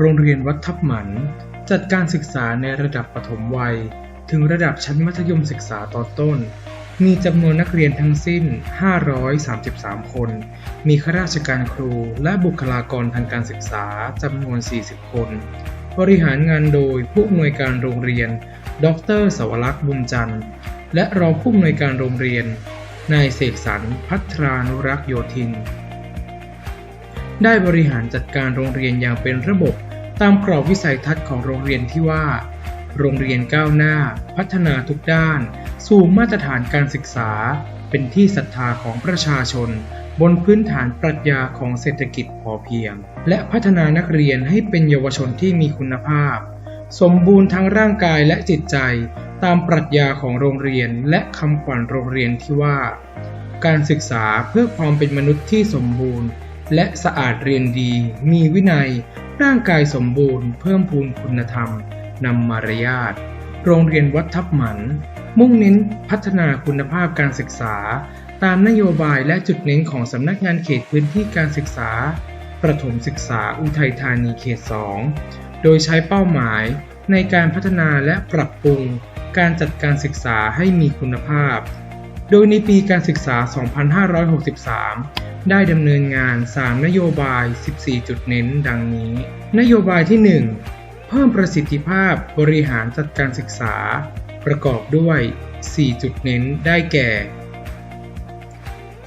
โรงเรียนวัดทับหมัน จัดการศึกษาในระดับปฐมวัย ถึงระดับชั้นมัธยมศึกษาตอนต้น มีจำนวนนักเรียนทั้งสิ้น 533 คน มีข้าราชการครูและบุคลากรทางการศึกษาจำนวน 40 คน บริหารงานโดยผู้อำนวยการโรงเรียน ดรสวรักษ์บุญจันทร์ และรองผู้อำนวยการโรงเรียน นายเสกสรรพัทรานุรักษ์โยธินได้บริหารจัดการโรงเรียนอย่างเป็นระบบ ตามกรอบวิสัยทัศน์ของโรงเรียนที่ว่า โรงเรียนก้าวหน้า พัฒนาทุกด้าน สู่มาตรฐานการศึกษา เป็นที่ศรัทธาของประชาชน บนพื้นฐานปรัชญาของเศรษฐกิจพอเพียง และพัฒนานักเรียนให้เป็นเยาวชนที่มีคุณภาพ สมบูรณ์ทั้งร่างกายและจิตใจ ตามปรัชญาของโรงเรียนและคำขวัญโรงเรียนที่ว่า การศึกษาเพื่อความเป็นมนุษย์ที่สมบูรณ์ และสะอาดเรียนดี มีวินัย ร่างกายสมบูรณ์เพิ่มพูนคุณธรรม นำมารยาท โรงเรียนวัดทับหมัน มุ่งเน้นพัฒนาคุณภาพการศึกษา ตามนโยบายและจุดเน้นของสำนักงานเขตพื้นที่การศึกษา ประถมศึกษาอุทัยธานีเขต 2 โดยใช้เป้าหมายในการพัฒนาและปรับปรุงการจัดการศึกษาให้มีคุณภาพ โดยในปีการศึกษา 2563 ได้ดำเนินงาน 3 นโยบาย 14 จุดเน้นดังนี้ นโยบายที่ 1 เพิ่มประสิทธิภาพบริหารจัดการศึกษา ประกอบด้วย 4 จุดเน้นได้แก่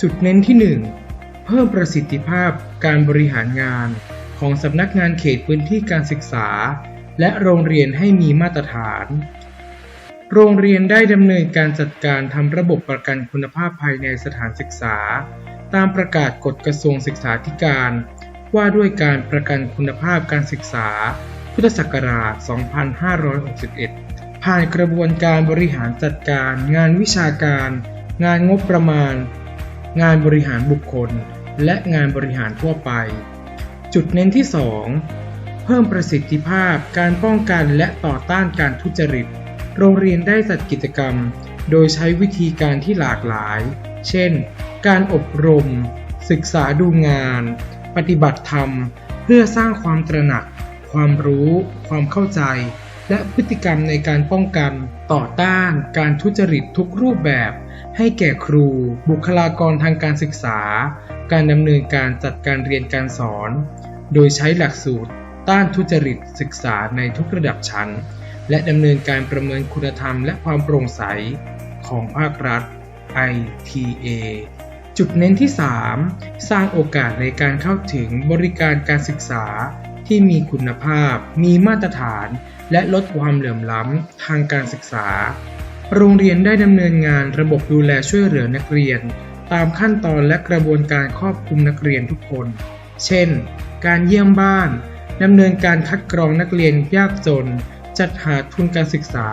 จุดเน้นที่ 1 เพิ่มประสิทธิภาพการบริหารงานของสำนักงานเขตพื้นที่การศึกษา และโรงเรียนให้มีมาตรฐาน โรงเรียนได้ดำเนินการจัดการทำระบบประกันคุณภาพภายในสถานศึกษา ตามประกาศกฎกระทรวงศึกษาธิการ ว่าด้วยการประกันคุณภาพการศึกษา พุทธศักราช 2561 ผ่านกระบวนการบริหารจัดการ งานวิชาการ งานงบประมาณ งานบริหารบุคคล และงานบริหารทั่วไป จุดเน้นที่ 2 เพิ่มประสิทธิภาพการป้องกันและต่อต้านการทุจริต โรงเรียนได้จัดกิจกรรม โดยใช้วิธีการที่หลากหลาย เช่น การอบรม ศึกษาดูงาน ปฏิบัติธรรม เพื่อสร้างความตระหนัก ความรู้ ความเข้าใจ และพฤติกรรมในการป้องกันต่อต้านการทุจริตทุกรูปแบบ ให้แก่ครู บุคลากรทางการศึกษา การดำเนินการจัดการเรียนการสอน โดยใช้หลักสูตร ต้านทุจริตศึกษาในทุกระดับชั้น และดำเนินการประเมินคุณธรรมและความโปร่งใสของภาครัฐ ITA จุดเน้นที่ 3 สร้างโอกาสในการเข้าถึงบริการการศึกษาที่มีคุณภาพ มีมาตรฐาน และลดความเหลื่อมล้ำทางการศึกษา โรงเรียนได้ดำเนินงานระบบดูแลช่วยเหลือนักเรียน ตามขั้นตอนและกระบวนการครอบคลุมนักเรียนทุกคน เช่น การเยี่ยมบ้านดำเนินการคัดกรองนักเรียนยากจน จัดหาทุนการศึกษา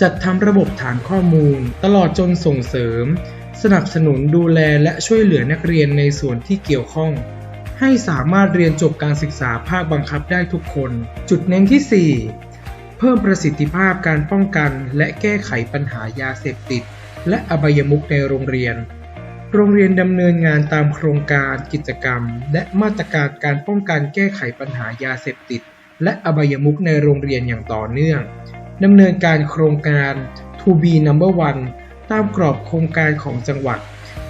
จัดทำระบบฐานข้อมูล ตลอดจนส่งเสริม สนับสนุนดูแลและช่วยเหลือนักเรียนในส่วนที่เกี่ยวข้อง ให้สามารถเรียนจบการศึกษาภาคบังคับได้ทุกคน จุดเน้นที่ 4 เพิ่มประสิทธิภาพการป้องกันและแก้ไขปัญหายาเสพติด และอบายมุขในโรงเรียน โรงเรียนดำเนินงานตามโครงการกิจกรรม และมาตรการการป้องกันแก้ไขปัญหายาเสพติด และอบายมุขในโรงเรียนอย่างต่อเนื่องดำเนินการโครงการ To be number one ตามกรอบโครงการของจังหวัด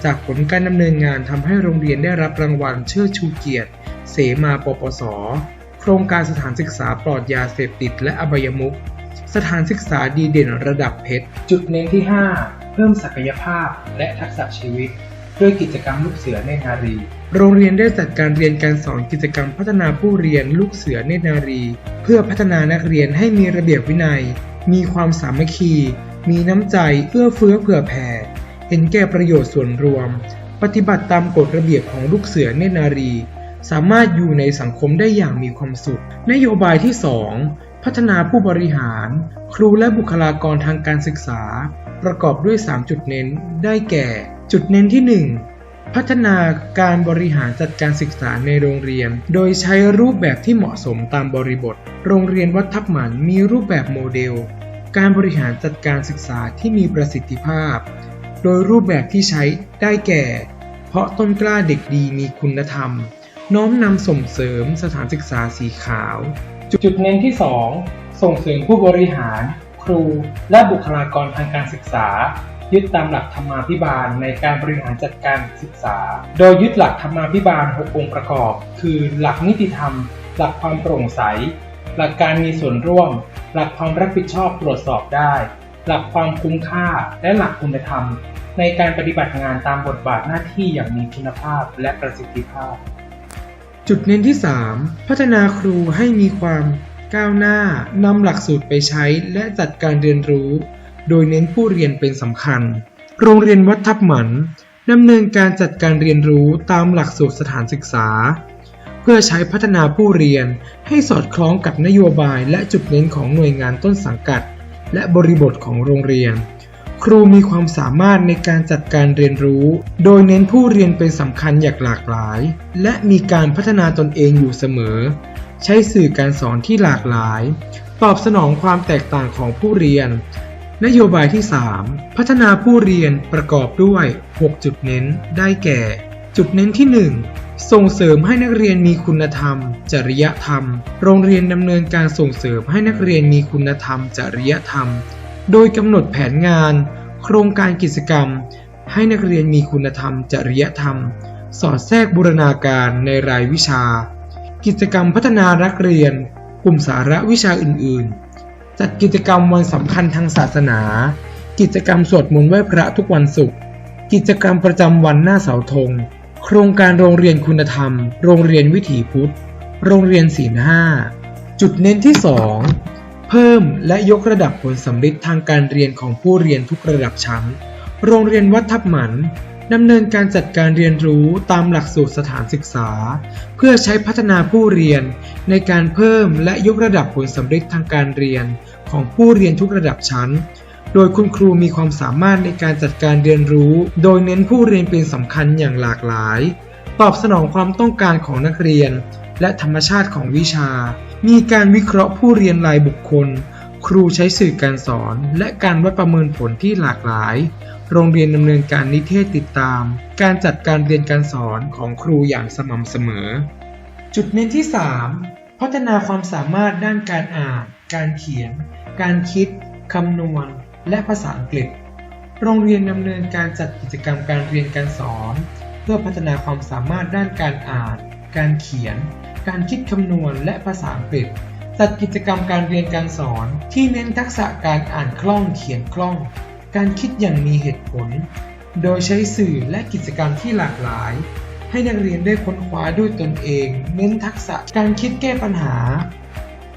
จากผลการดำเนินงานทำให้โรงเรียนได้รับรางวัลเชิดชูเกียรติ เสมาปปส โครงการสถานศึกษาปลอดยาเสพติดและอบายมุขสถานศึกษาดีเด่นระดับเพชร จุดเน้นที่ 5 เพิ่มศักยภาพและทักษะชีวิต ด้วยกิจกรรมลูกเสือเนรนารี โรงเรียนได้จัดการเรียนการสอนกิจกรรมพัฒนาผู้เรียนลูกเสือเนรนารี เพื่อพัฒนานักเรียนให้มีระเบียบวินัย มีความสามัคคี มีน้ำใจเอื้อเฟื้อเผื่อแผ่ เห็นแก่ประโยชน์ส่วนรวม ปฏิบัติตามกฎระเบียบของลูกเสือเนตรนารี สามารถอยู่ในสังคมได้อย่างมีความสุข นโยบายที่ 2 พัฒนาผู้บริหาร ครูและบุคลากรทางการศึกษา ประกอบด้วย 3 จุดเน้น ได้แก่ จุดเน้นที่ 1พัฒนาการบริหารจัดการศึกษาในโรงเรียน โดยใช้รูปแบบที่เหมาะสมตามบริบท โรงเรียนวัดทับหมันมีรูปแบบโมเดล การบริหารจัดการศึกษาที่มีประสิทธิภาพ โดยรูปแบบที่ใช้ได้แก่ เพราะต้นกล้าเด็กดีมีคุณธรรม น้อมนำส่งเสริมสถานศึกษาสีขาว จุดเน้นที่ 2 ส่งเสริมผู้บริหาร ครู และบุคลากรทางการศึกษา ยึดตามหลักธรรมาภิบาลในการบริหารจัดการศึกษา โดยยึดหลักธรรมาภิบาล 6 องค์ประกอบ คือ หลักนิติธรรม หลักความโปร่งใส หลักการมีส่วนร่วม หลักความรับผิดชอบตรวจสอบได้ หลักความคุ้มค่าและหลักคุณธรรม ในการปฏิบัติงานตามบทบาทหน้าที่อย่างมีคุณภาพและประสิทธิภาพ จุดเน้นที่ 3 พัฒนาครูให้มีความก้าวหน้านำหลักสูตรไปใช้และจัดการเรียนรู้ โดยเน้นผู้เรียนเป็นสำคัญ โรงเรียนวัดทับหมันดำเนินการจัดการเรียนรู้ตามหลักสูตรสถานศึกษา พื่อใช้พัฒนาผู้เรียนให้สอดคล้องกับนโยบายและจุดเน้นของหน่วยงานต้นสังกัด และบริบทของโรงเรียน ครูมีความสามารถในการจัดการเรียนรู้ โดยเน้นผู้เรียนเป็นสำคัญอย่างหลากหลาย และมีการพัฒนาตนเองอยู่เสมอ ใช้สื่อการสอนที่หลากหลาย ตอบสนองความแตกต่างของผู้เรียน นโยบายที่ 3 พัฒนาผู้เรียนประกอบด้วย 6 จุดเน้นได้แก่ จุดเน้นที่ 1 ส่งเสริมให้นักเรียนมีคุณธรรม จริยธรรม โรงเรียนดำเนินการส่งเสริมให้นักเรียนมีคุณธรรม จริยธรรม โดยกำหนดแผนงาน โครงการกิจกรรม ให้นักเรียนมีคุณธรรม จริยธรรม สอดแทรกบูรณาการในรายวิชา กิจกรรมพัฒนานักเรียน กลุ่มสาระวิชาอื่น ๆ จัดกิจกรรมวันสำคัญทางศาสนา กิจกรรมสวดมนต์ไหว้พระทุกวันศุกร์กิจกรรมประจำวันหน้าเสาธง โครงการโรงเรียนคุณธรรม โรงเรียนวิถีพุทธ โรงเรียนศีลห้า จุดเน้นที่ 2 เพิ่มและยกระดับผลสำฤทธิ์ทางการเรียนของผู้เรียนทุกระดับชั้น โรงเรียนวัดทับหมันดำเนินการจัดการเรียนรู้ตามหลักสูตรสถานศึกษา เพื่อใช้พัฒนาผู้เรียนในการเพิ่มและยกระดับผลสำฤทธิ์ทางการเรียนของผู้เรียนทุกระดับชั้น โดยคุณครูมีความสามารถในการจัดการเรียนรู้ โดยเน้นผู้เรียนเป็นสำคัญอย่างหลากหลาย ตอบสนองความต้องการของนักเรียน และธรรมชาติของวิชา มีการวิเคราะห์ผู้เรียนรายบุคคล ครูใช้สื่อการสอน และการวัดประเมินผลที่หลากหลาย โรงเรียนดำเนินการนิเทศติดตาม การจัดการเรียนการสอนของครูอย่างสม่ำเสมอ จุดเน้นที่ 3 พัฒนาความสามารถด้านการอ่าน การเขียน การคิดคำนวณ และภาษาอังกฤษ โรงเรียนดำเนินการจัดกิจกรรมการเรียนการสอน เพื่อพัฒนาความสามารถด้านการอ่าน การเขียน การคิดคำนวณ และภาษาอังกฤษ จัดกิจกรรมการเรียนการสอนที่เน้นทักษะการอ่านคล่องเขียนคล่อง การคิดอย่างมีเหตุผล โดยใช้สื่อและกิจกรรมที่หลากหลายให้นักเรียนได้ค้นคว้าด้วยตนเอง เน้นทักษะการคิดแก้ปัญหา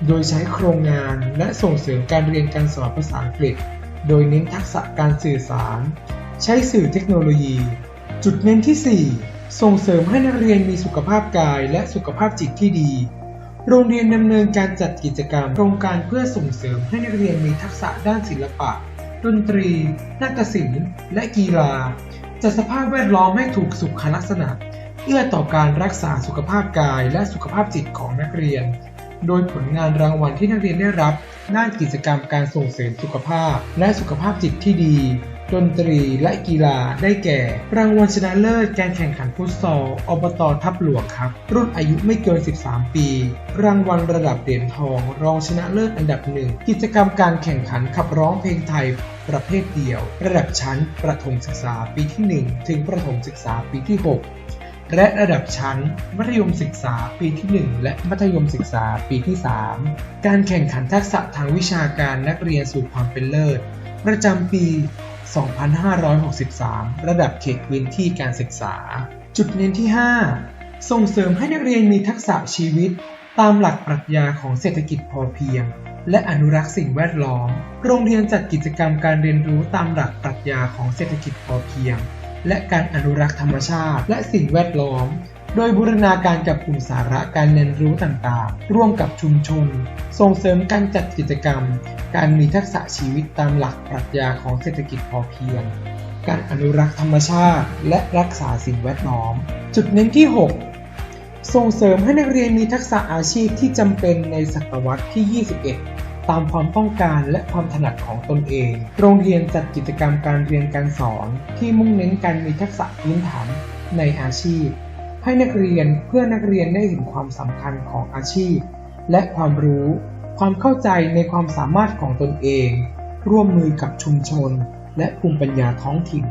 โดยใช้โครงงานและส่งเสริมการเรียนการสอนภาษาอังกฤษ โดยเน้นทักษะการสื่อสาร ใช้สื่อเทคโนโลยี จุดเน้นที่ 4 ส่งเสริมให้นักเรียนมีสุขภาพกายและสุขภาพจิตที่ดี โรงเรียนดำเนินการจัดกิจกรรมโครงการเพื่อส่งเสริมให้นักเรียนมีทักษะด้านศิลปะ ดนตรี นาฏศิลป์ และกีฬา จัดสภาพแวดล้อมให้ถูกสุขลักษณะ เอื้อต่อการรักษาสุขภาพกายและสุขภาพจิตของนักเรียน โดยผลงานรางวัลที่นักเรียนได้รับ ด้านกิจกรรมการส่งเสริมสุขภาพ และสุขภาพจิตที่ดี ดนตรีและกีฬาได้แก่ รางวัลชนะเลิศการแข่งขันฟุตซอลอบตทับหลวงครับ รุ่นอายุไม่เกิน 13 ปี รางวัลระดับเหรียญทอง รองชนะเลิศอันดับหนึ่งกิจกรรมการแข่งขันขับร้องเพลงไทยประเภทเดี่ยว ระดับชั้นประถมศึกษาปีที่ 1 ถึงประถมศึกษาปีที่ 6 และระดับชั้น มัธยมศึกษาปีที่ 1 และมัธยมศึกษาปีที่ 3 การแข่งขันทักษะทางวิชาการนักเรียนสู่ความเป็นเลิศ ประจำปี 2563 ระดับเขตพื้นที่การศึกษา จุดเน้นที่ 5 ส่งเสริมให้นักเรียนมีทักษะชีวิต ตามหลักปรัชญาของเศรษฐกิจพอเพียง และอนุรักษ์สิ่งแวดล้อม โรงเรียนจัดกิจกรรมการเรียนรู้ตามหลักปรัชญาของเศรษฐกิจพอเพียง และการอนุรักษ์ธรรมชาติ และสิ่งแวดล้อม โดยบูรณาการกับกลุ่มสาระการเรียนรู้ต่างๆ ร่วมกับชุมชน ส่งเสริมการจัดกิจกรรม การมีทักษะชีวิตตามหลักปรัชญาของเศรษฐกิจพอเพียง การอนุรักษ์ธรรมชาติ และรักษาสิ่งแวดล้อม จุดเน้นที่ 6ส่งเสริมให้นักเรียนมีทักษะอาชีพที่จำเป็นในศตวรรษที่ 21 ตามความต้องการและความถนัดของตนเอง โรงเรียนจัดกิจกรรมการเรียนการสอน ที่มุ่งเน้นการมีทักษะพื้นฐานในอาชีพ ให้นักเรียนเพื่อนักเรียนได้เห็นความสำคัญของอาชีพ และความรู้ ความเข้าใจในความสามารถของตนเอง ร่วมมือกับชุมชน และภูมิปัญญาท้องถิ่น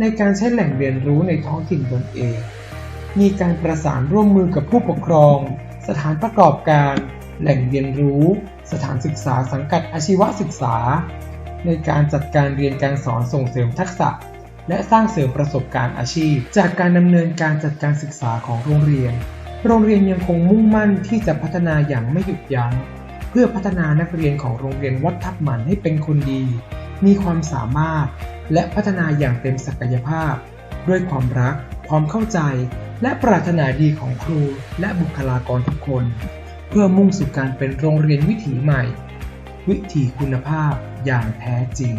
ในการใช้แหล่งเรียนรู้ในท้องถิ่นตนเอง มีการประสานร่วมมือกับผู้ปกครอง สถานประกอบการ แหล่งเรียนรู้ สถานศึกษาสังกัดอาชีวศึกษา ในการจัดการเรียนการสอนส่งเสริมทักษะ และสร้างเสริมประสบการณ์อาชีพ จากการดำเนินการจัดการศึกษาของโรงเรียน โรงเรียนยังคงมุ่งมั่นที่จะพัฒนาอย่างไม่หยุดยัง้ง เพื่อพัฒนานักเรียนของโรงเรียนวัดทับหมันให้เป็นคนดี มีความสามารถ และพัฒนาอย่างเต็มศักยภาพ ด้วยความรัก ความเข้าใจ และปรารถนาดีของครูและบุคลากรทุกคน เพื่อมุ่งสู่การเป็นโรงเรียนวิถีใหม่ วิถีคุณภาพอย่างแท้จริง